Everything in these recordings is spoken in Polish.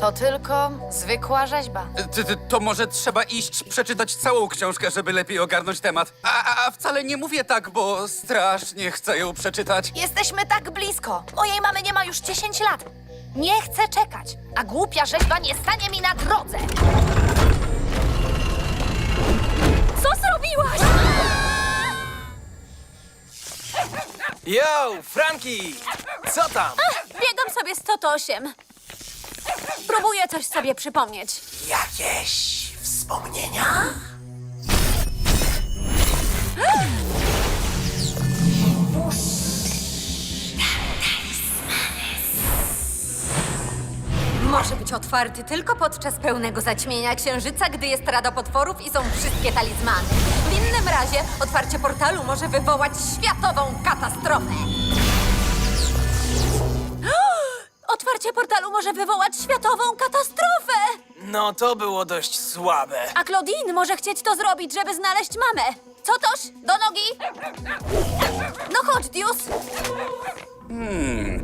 To tylko zwykła rzeźba. Ty, ty, to może trzeba iść przeczytać całą książkę, żeby lepiej ogarnąć temat. A, a, a wcale nie mówię tak, bo strasznie chcę ją przeczytać. Jesteśmy tak blisko. Mojej mamy nie ma już 10 lat. Nie chcę czekać, a głupia rzeźba nie stanie mi na drodze. Co zrobiłaś? Yo, Franki! Co tam? Biegam sobie 108. Próbuję coś sobie przypomnieć. Jakieś wspomnienia? Może być otwarty tylko podczas pełnego zaćmienia księżyca, gdy jest rada potworów i są wszystkie talizmany. W innym razie otwarcie portalu może wywołać światową katastrofę. Może wywołać światową katastrofę! No to było dość słabe. A Claudine może chcieć to zrobić, żeby znaleźć mamę. Co toż? Do nogi! No chodź, Dius!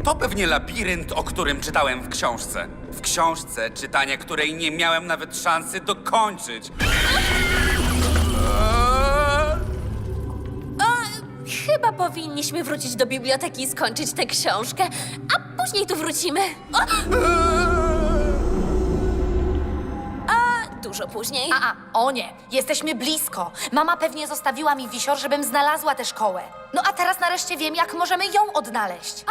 To pewnie labirynt, o którym czytałem w książce. W książce, czytanie której nie miałem nawet szansy dokończyć. Chyba powinniśmy wrócić do biblioteki i skończyć tę książkę, a później tu wrócimy. O! A dużo później. A, a, o nie, jesteśmy blisko. Mama pewnie zostawiła mi wisior, żebym znalazła tę szkołę. No a teraz nareszcie wiem, jak możemy ją odnaleźć.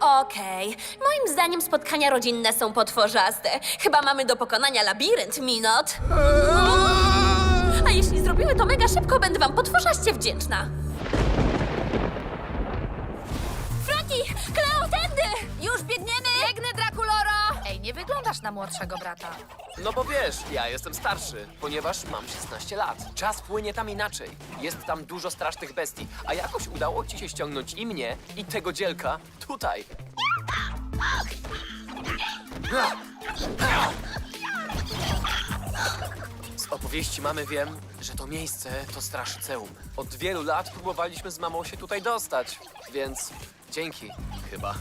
Okej. Moim zdaniem spotkania rodzinne są potworzaste. Chyba mamy do pokonania labirynt, Minot. A jeśli zrobimy to mega szybko, będę wam potworzaście wdzięczna. Franki! Kleo, tędy! Już biegniemy! Biegnę, Drakuloro! Ej, nie wyglądasz na młodszego brata. No bo wiesz, ja jestem starszy, ponieważ mam 16 lat. Czas płynie tam inaczej. Jest tam dużo strasznych bestii, a jakoś udało ci się ściągnąć i mnie, i tego dzielka tutaj. Z opowieści mamy wiem, że to miejsce to straszyceum. Od wielu lat próbowaliśmy z mamą się tutaj dostać, więc dzięki, chyba.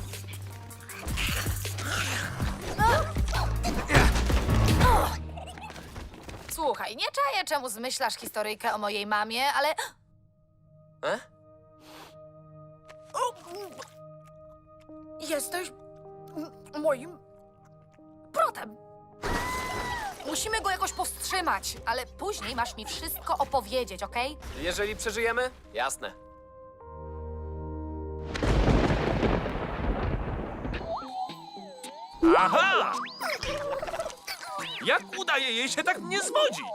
Słuchaj, nie czaję, czemu zmyślasz historyjkę o mojej mamie, ale... E? Jesteś m- moim bratem. Musimy go jakoś powstrzymać, ale później masz mi wszystko opowiedzieć, okej? Jeżeli przeżyjemy? Jasne. Aha! Jak udaje jej się tak mnie zwodzić?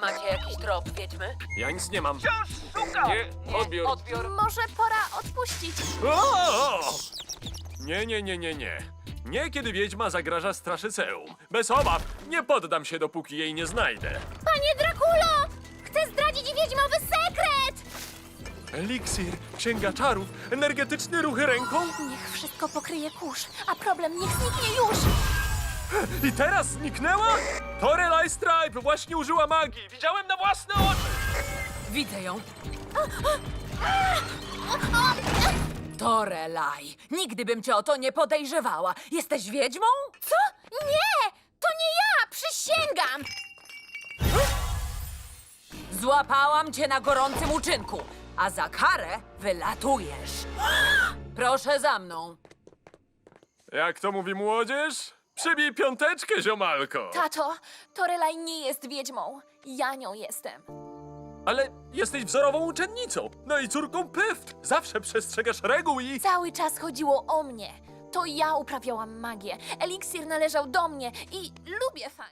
Macie jakiś trop, wiedźmy? Ja nic nie mam. Wciąż szukam! Nie, odbiór. Odbiór. Może pora odpuścić. O! Nie, nie, nie, nie, nie. Nie kiedy wiedźma zagraża straszyceum. Bez obaw, nie poddam się, dopóki jej nie znajdę. Panie Drakulo! Chcę zdradzić wiedźmowy sekret! Eliksir, księga czarów, energetyczne ruchy ręką Niech wszystko pokryje kurz, a problem niech zniknie już! i teraz zniknęła? Torelai Stripe właśnie użyła magii. Widziałem na własne oczy. Widzę ją. Torelaj, nigdy bym cię o to nie podejrzewała. Jesteś wiedźmą? Co? Nie! To nie ja! Przysięgam! Złapałam cię na gorącym uczynku, a za karę wylatujesz. Proszę za mną. Jak to mówi młodzież? Przybij piąteczkę, ziomalko. Tato, Torelaj nie jest wiedźmą. Ja nią jestem. Ale jesteś wzorową uczennicą. No i córką Pyft. Zawsze przestrzegasz reguł i... Cały czas chodziło o mnie. To ja uprawiałam magię. Eliksir należał do mnie i lubię fajnie.